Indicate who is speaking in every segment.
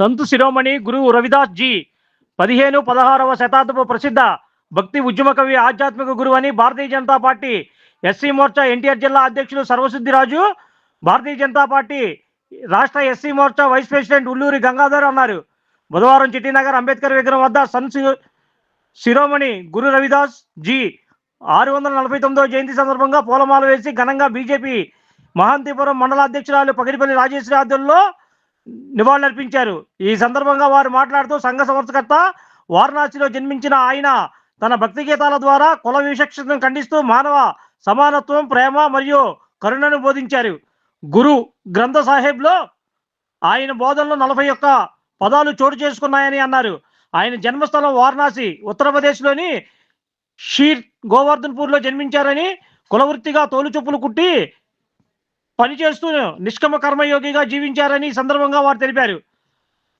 Speaker 1: సంతు శిరోమణి గురువు రవిదాస్ జీ. పదిహేను పదహారవ శతాబ్దపు ప్రసిద్ధ భక్తి ఉద్యమ కవి ఆధ్యాత్మిక గురువు అని భారతీయ జనతా పార్టీ ఎస్సీ మోర్చా ఎన్టీఆర్ జిల్లా అధ్యక్షులు సర్వసిద్ధిరాజు భారతీయ జనతా పార్టీ రాష్ట్ర SC Morcha vice president Ulluri Gangadhar అన్నారు. బుధవారం చిట్టినగర్ అంబేద్కర్ విగ్రహం వద్ద సన్ శి- శిరోమణి గురు రవిదాస్ జీ ఆరు వందల నలభై తొమ్మిదవ జయంతి సందర్భంగా పూలమాల వేసి ఘనంగా బీజేపీ మహాంతిపురం మండల అధ్యక్షురాలు పగిరిపల్లి రాజేశ్వరి ఆధ్వర్యంలో నివాళులర్పించారు. ఈ సందర్భంగా వారు మాట్లాడుతూ సంఘ సంస్థకర్త వారణాసిలో జన్మించిన ఆయన తన భక్తి గీతాల ద్వారా కుల వివక్షతను ఖండిస్తూ మానవ సమానత్వం ప్రేమ మరియు కరుణను బోధించారు. గురు గ్రంథ సాహెబ్లో ఆయన బోధనలో నలభై ఒక్క పదాలు చోటు చేసుకున్నాయని అన్నారు. ఆయన జన్మస్థలం వారణాసి ఉత్తరప్రదేశ్లోని షీర్ గోవర్ధన్పూర్లో జన్మించారని కులవృత్తిగా తోలుచొప్పులు కుట్టి పనిచేస్తూ నిష్కమ కర్మయోగిగా జీవించారని సందర్భంగా వారు తెలిపారు.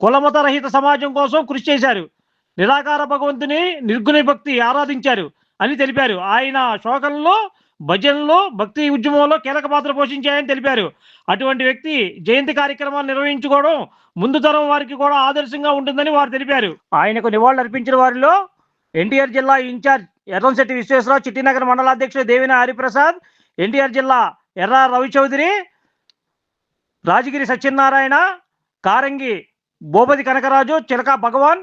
Speaker 1: కులమత రహిత సమాజం కోసం కృషి చేశారు. నిరాకార భగవంతుని నిర్గుణ భక్తి ఆరాధించారు అని తెలిపారు. ఆయన శోకంలో భజనలో భక్తి ఉద్యమంలో కీలక పాత్ర పోషించాయని తెలిపారు. అటువంటి వ్యక్తి జయంతి కార్యక్రమాలు నిర్వహించుకోవడం ముందు తరం వారికి కూడా ఆదర్శంగా ఉంటుందని వారు తెలిపారు. ఆయనకు నివాళులు అర్పించిన వారిలో ఎన్టీఆర్ జిల్లా ఇన్ఛార్జ్ ఎర్రంశెట్టి విశ్వేశ్వరరావు చిట్టినగర్ మండలాధ్యక్షుడు దేవిన హరిప్రసాద్ ఎన్టీఆర్ జిల్లా ఎర్ర రవిచౌదరి రాజగిరి సత్యనారాయణ కారంగి భూపతి కనకరాజు చిలక భగవాన్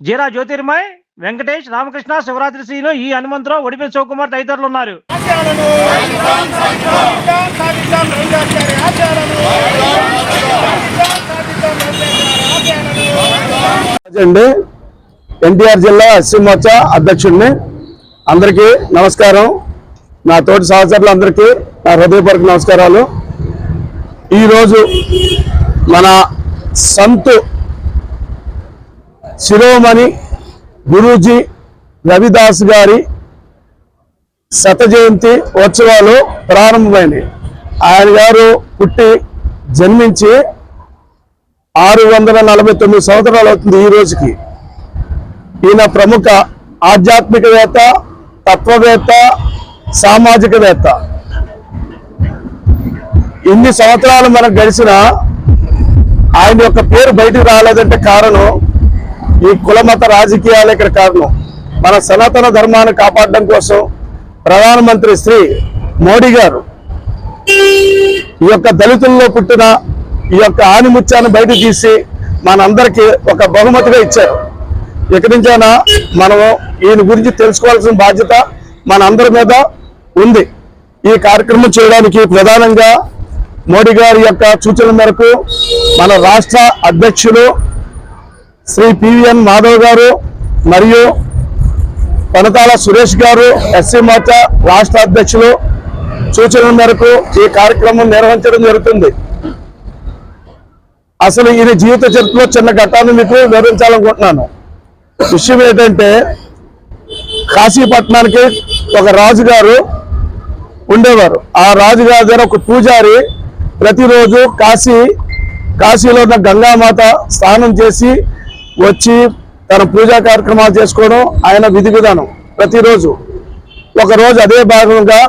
Speaker 1: జీరా జ్యోతిర్మయ్ వెంకటేష్ రామకృష్ణ శివరాత్రి శ్రీను ఈ హనుమంతరావు ఒడిపల్లి శివకుమార్ తదితరులు ఉన్నారు
Speaker 2: అండి ఎన్టీఆర్ జిల్లా ఎస్సీ అధ్యక్షుడిని అందరికీ నమస్కారం. నా తోటి సహచరులందరికీ నా హృదయపూర్వక నమస్కారాలు. ఈరోజు మన సంతు శిరోమణి గురూజీ రవిదాస్ గారి శత జయంతి ఉత్సవాలు ప్రారంభమైనవి ఆయన గారు పుట్టి జన్మించి ఆరు వందల నలభై తొమ్మిది సంవత్సరాలు అవుతుంది ఈ రోజుకి. ఈయన ప్రముఖ ఆధ్యాత్మికవేత్త తత్వవేత్త సామాజికవేత్త. ఇన్ని సంవత్సరాలు మనకు గడిచిన ఆయన యొక్క పేరు బయటకు రాలేదంటే కారణం ఈ కులమత రాజకీయాలు ఇక్కడ కారణం. మన సనాతన ధర్మాన్ని కాపాడడం కోసం ప్రధానమంత్రి శ్రీ మోడీ గారు ఈ యొక్క దళితుల్లో పుట్టిన ఈ యొక్క ఆనిముత్యాన్ని బయట తీసి మనందరికీ ఒక బహుమతిగా ఇచ్చారు. ఇక్కడి నుంచైనా మనము ఈయన గురించి తెలుసుకోవాల్సిన బాధ్యత మనందరి మీద ఉంది. ఈ కార్యక్రమం చేయడానికి ప్రధానంగా మోడీ గారి యొక్క సూచన మేరకు మన రాష్ట్ర అధ్యక్షులు శ్రీ పివిఎన్ మాధవ్ గారు మరియు పనతాల సురేష్ గారు ఎస్సీ మోర్చా రాష్ట్ర అధ్యక్షులు సూచనల మేరకు ఈ కార్యక్రమం నిర్వహించడం జరుగుతుంది. అసలు ఇది జీవిత చరిత్రలో చిన్న ఘట్టాన్ని మీకు వివరించాలనుకుంటున్నాను. విషయం ఏంటంటే కాశీపట్నానికి ఒక రాజుగారు ఉండేవారు. ఆ రాజుగారి దగ్గర ఒక పూజారి ప్రతిరోజు కాశీ కాశీలో ఉన్న గంగామాత స్నానం చేసి వచ్చి తన పూజా కార్యక్రమాలు చేసుకోవడం ఆయన విధి విధానం ప్రతిరోజు. ఒకరోజు అదే భాగంగా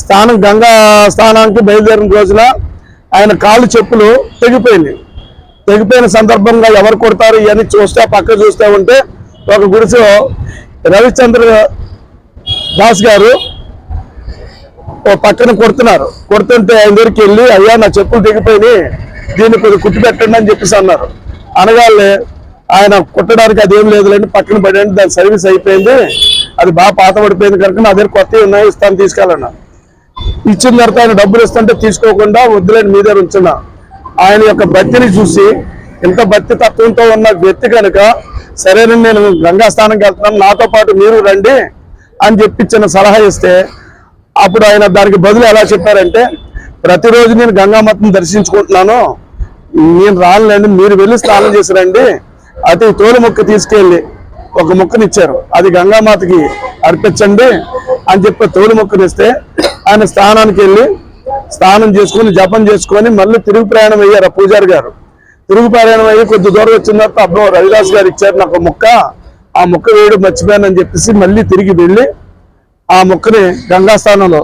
Speaker 2: స్నానం గంగా స్నానానికి బయలుదేరిన రోజున ఆయన కాళ్ళు చెప్పులు తెగిపోయింది తెగిపోయిన సందర్భంగా ఎవరు కొడతారు ఇవన్నీ చూస్తే పక్క చూస్తే ఉంటే ఒక గుడిసె రవిచంద్ర దాస్ గారు ఓ పక్కన కొడుతున్నారు. కొడుతుంటే ఆయన దగ్గరికి వెళ్ళి అయ్యా నా చెప్పులు దిగిపోయి దీన్ని కొద్దిగా కుట్టి పెట్టండి అని చెప్పేసి అన్నారు. అనగానే ఆయన కుట్టడానికి అదేం లేదులేండి పక్కన పడండి దాని సర్వీస్ అయిపోయింది. అది బాగా పాత పడిపోయింది కనుక నా దగ్గర కొత్తవి ఉన్నాయి ఇస్తాను తీసుకెళ్ళన్నా ఇచ్చిన తర్వాత ఆయన డబ్బులు ఇస్తుంటే తీసుకోకుండా వద్దులేండి మీ దగ్గర ఉంచున్నా. ఆయన యొక్క భక్తిని చూసి ఇంత భక్తి తత్వంతో ఉన్న వ్యక్తి కనుక సరేనండి నేను గంగాస్థానంకి వెళ్తున్నాను నాతో పాటు మీరు రండి అని చెప్పి చిన్న సలహా ఇస్తే అప్పుడు ఆయన దానికి బదులు ఎలా చెప్పారంటే ప్రతిరోజు నేను గంగామతను దర్శించుకుంటున్నాను. నేను రానులేండి మీరు వెళ్ళి స్నానం చేసి రండి. అయితే తోలు మొక్క తీసుకెళ్ళి ఒక మొక్కనిచ్చారు అది గంగామాతకి అర్పించండి అని చెప్పి తోలు మొక్కనిస్తే ఆయన స్నానానికి వెళ్ళి స్నానం చేసుకొని జపం చేసుకొని మళ్ళీ తిరుగు ప్రయాణం అయ్యారు ఆ పూజారి గారు. తిరుగు ప్రయాణం అయ్యి కొద్ది దూరం వచ్చిన తర్వాత అబ్బో రవిదాస్ గారు ఇచ్చారు నాకు ఒక మొక్క. ఆ మొక్క వేయడం మర్చిపోయానని చెప్పేసి మళ్ళీ తిరిగి వెళ్ళి ఆ మొక్కని గంగా స్థానంలో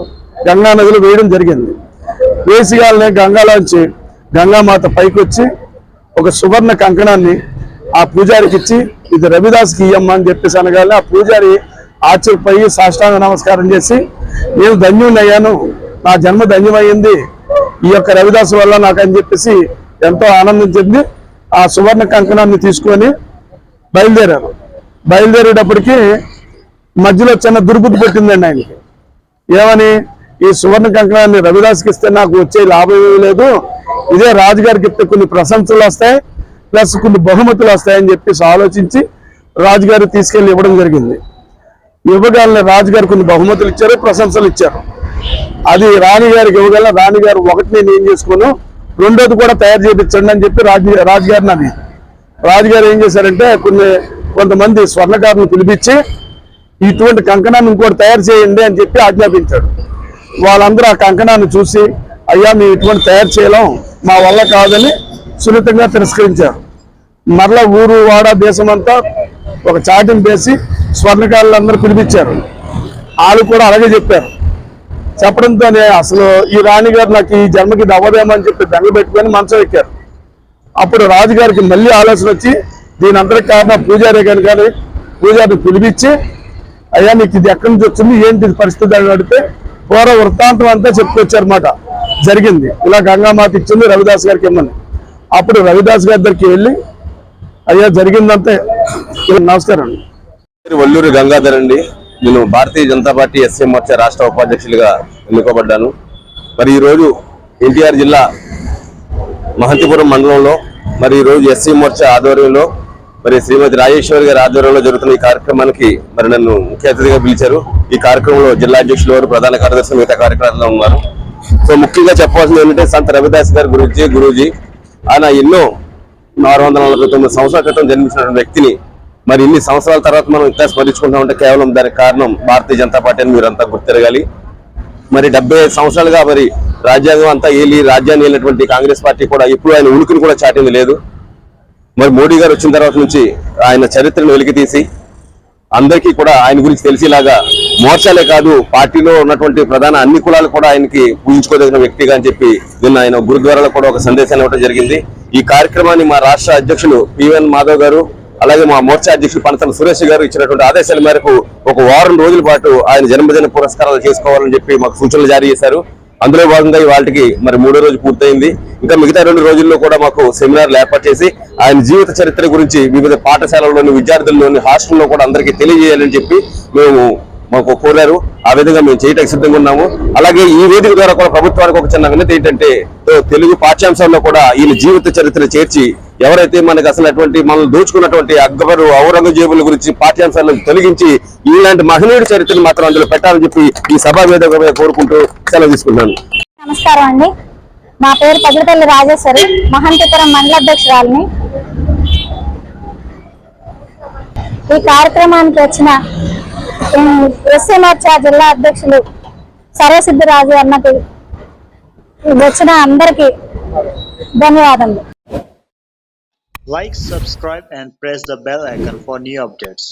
Speaker 2: గంగా నదిలో వేయడం జరిగింది. వేసిగాలనే గంగాలోంచి గంగామాత పైకి వచ్చి ఒక సువర్ణ కంకణాన్ని ఆ పూజారికి ఇచ్చి ఇది రవిదాస్కి ఇయ్యమ్మ అని చెప్పేసి అనగానే ఆ పూజారి ఆశ్చర్యపోయి సాష్టాంగ నమస్కారం చేసి నేను ధన్యునయ్యాను నా జన్మ ధన్యమైంది. ఈ యొక్క రవిదాస్ వల్ల నాకు అని చెప్పేసి ఎంతో ఆనందం చెంది ఆ సువర్ణ కంకణాన్ని తీసుకొని బయలుదేరారు. బయలుదేరేటప్పటికి మధ్యలో చిన్న దుర్బుద్ధి పెట్టిందండి ఆయనకి. ఏమని? ఈ సువర్ణ కంకణాన్ని రవిదాస్కి ఇస్తే నాకు వచ్చే లాభం ఏమీ లేదు. ఇదే రాజుగారికి ఇస్తే కొన్ని ప్రశంసలు వస్తాయి ప్లస్ కొన్ని బహుమతులు వస్తాయని చెప్పేసి ఆలోచించి రాజుగారు తీసుకెళ్ళి ఇవ్వడం జరిగింది. ఇవ్వగలని రాజుగారు కొన్ని బహుమతులు ఇచ్చారు ప్రశంసలు ఇచ్చారు. అది రాణిగారికి ఇవ్వగల రాణిగారు ఒకటి నేను ఏం చేసుకున్నాను రెండోది కూడా తయారు చేయించండి అని చెప్పి రాజు రాజుగారిని అని రాజుగారు ఏం చేశారంటే కొన్ని కొంతమంది స్వర్ణకారుని పిలిపించి ఇటువంటి కంకణాన్ని ఇంకోటి తయారు చేయండి అని చెప్పి ఆజ్ఞాపించాడు. వాళ్ళందరూ ఆ కంకణాన్ని చూసి అయ్యా మేము ఇటువంటి తయారు చేయలేం మా వల్ల కాదని సున్నితంగా తిరస్కరించారు. మరలా ఊరు వాడ దేశం అంతా ఒక చాటింపు వేసి స్వర్ణకారులందరూ పిలిపించారు. వాళ్ళు కూడా అలాగే చెప్పారు. చెప్పడంతోనే అసలు ఈ రాణి గారు నాకు ఈ జన్మకి ఇది చెప్పి బెంగ పెట్టుకొని మంచం ఎక్కారు. అప్పుడు రాజుగారికి మళ్ళీ ఆలోచన వచ్చి దీని అందరికి కారణం పూజారి గారు కానీ పూజారిని పిలిపించి అయ్యా నీకు ఇది ఎక్కడి నుంచి వచ్చింది? ఏంటి ఇది పరిస్థితి? అని అడిగితే పూర్వ వృత్తాంతం అంతా చెప్పుకొచ్చారన్నమాట. జరిగింది. ఇలా గంగామాత ఇచ్చింది రవిదాస్ గారికి ఇమ్మని. అప్పుడు రవిదాస్ గారి దగ్గరికి వెళ్ళి అయ్యా జరిగిందంతే. నమస్కారం అండి.
Speaker 3: వల్లూరు వల్లూరి గంగాధర్ అండి. నేను భారతీయ జనతా పార్టీ ఎస్సీ మోర్చా రాష్ట్ర ఉపాధ్యక్షులుగా ఎన్నుకోబడ్డాను. మరి ఈరోజు ఎన్టీఆర్ జిల్లా మహంతిపురం మండలంలో మరి ఈరోజు ఎస్సీ మోర్చా ఆధ్వర్యంలో మరి శ్రీమతి రాజేశ్వరి గారి ఆధ్వర్యంలో జరుగుతున్న ఈ కార్యక్రమానికి మరి నన్ను ముఖ్య అతిథిగా పిలిచారు. ఈ కార్యక్రమంలో జిల్లా అధ్యక్షులు వారు ప్రధాన కార్యదర్శి మిగతా కార్యక్రమాల్లో ఉన్నారు. సో ముఖ్యంగా చెప్పాల్సింది ఏంటంటే సంత రవిదాస్ గారి గురించి గురూజీ. ఆయన ఎన్నో ఆరు వందల నలభై తొమ్మిది సంవత్సరాల క్రితం జన్మించిన వ్యక్తిని మరి ఇన్ని సంవత్సరాల తర్వాత మనం ఇంకా స్మరించుకుంటా ఉంటే కేవలం దానికి కారణం భారతీయ జనతా పార్టీ అని మీరంతా గుర్తిరగాలి. మరి డెబ్బై ఐదు సంవత్సరాలుగా మరి రాజ్యాంగం అంతా ఏలి రాజ్యాన్ని వెళ్ళినటువంటి కాంగ్రెస్ పార్టీ కూడా ఇప్పుడు ఆయన ఉనికిని కూడా చాటింది లేదు. మరి మోడీ గారు వచ్చిన తర్వాత నుంచి ఆయన చరిత్రను వెలికి తీసి అందరికీ కూడా ఆయన గురించి తెలిసేలాగా మోర్చాలే కాదు పార్టీలో ఉన్నటువంటి ప్రధాన అన్ని కులాలు కూడా ఆయనకి పూజించుకోదగిన వ్యక్తిగా అని చెప్పి నిన్న ఆయన గురుద్వారాలో కూడా ఒక సందేశాన్ని ఇవ్వడం జరిగింది. ఈ కార్యక్రమాన్ని మా రాష్ట్ర అధ్యక్షులు పివన్ మాధవ్ గారు అలాగే మా మోర్చా అధ్యక్షుడు పనతల సురేష్ గారు ఇచ్చినటువంటి ఆదేశాల మేరకు ఒక వారం రోజుల పాటు ఆయన జన్మదిన పురస్కారాలు చేసుకోవాలని చెప్పి మాకు సూచనలు జారీ చేశారు. అందులో భాగంగా వాళ్ళకి మరి మూడో రోజు పూర్తయింది. ఇంకా మిగతా రెండు రోజుల్లో కూడా మాకు సెమినార్లు ఏర్పాటు చేసి ఆయన జీవిత చరిత్ర గురించి వివిధ పాఠశాలల్లోని విద్యార్థుల్లోని హాస్టల్లో కూడా అందరికీ తెలియజేయాలని చెప్పి మేము మాకు కోరారు. ఆ విధంగా మేము చేయటానికి సిద్ధంగా ఉన్నాము. అలాగే ఈ వేదిక ద్వారా కూడా ప్రభుత్వానికి ఒక చిన్న వినతి ఏంటంటే తెలుగు పాఠ్యాంశాల్లో కూడా ఈయన జీవిత చరిత్ర చేర్చి ఎవరైతే మనకు అసలు అటువంటి మనల్ని దోచుకున్నటువంటి అక్బరు ఔరంగజేబుల గురించి పాఠ్యాంశాలను తొలగించి ఇలాంటి మహనీయుడి చరిత్రను మాత్రం అందులో పెట్టాలని చెప్పి ఈ సభా వేదిక కోరుకుంటూ సెలవు తీసుకున్నాను
Speaker 4: నమస్కారం అండి. మా పేరు పగిడిపల్లి రాజేశ్వరి. మహంతపురం మండల అధ్యక్షురాలని. ఈ కార్యక్రమానికి వచ్చిన ఎస్సీ మోర్చా జిల్లా అధ్యక్షులు సర్వసిద్ధిరాజు అన్నకి వచ్చిన అందరికీ ధన్యవాదములు
Speaker 5: Like, subscribe, and press the bell icon for new updates.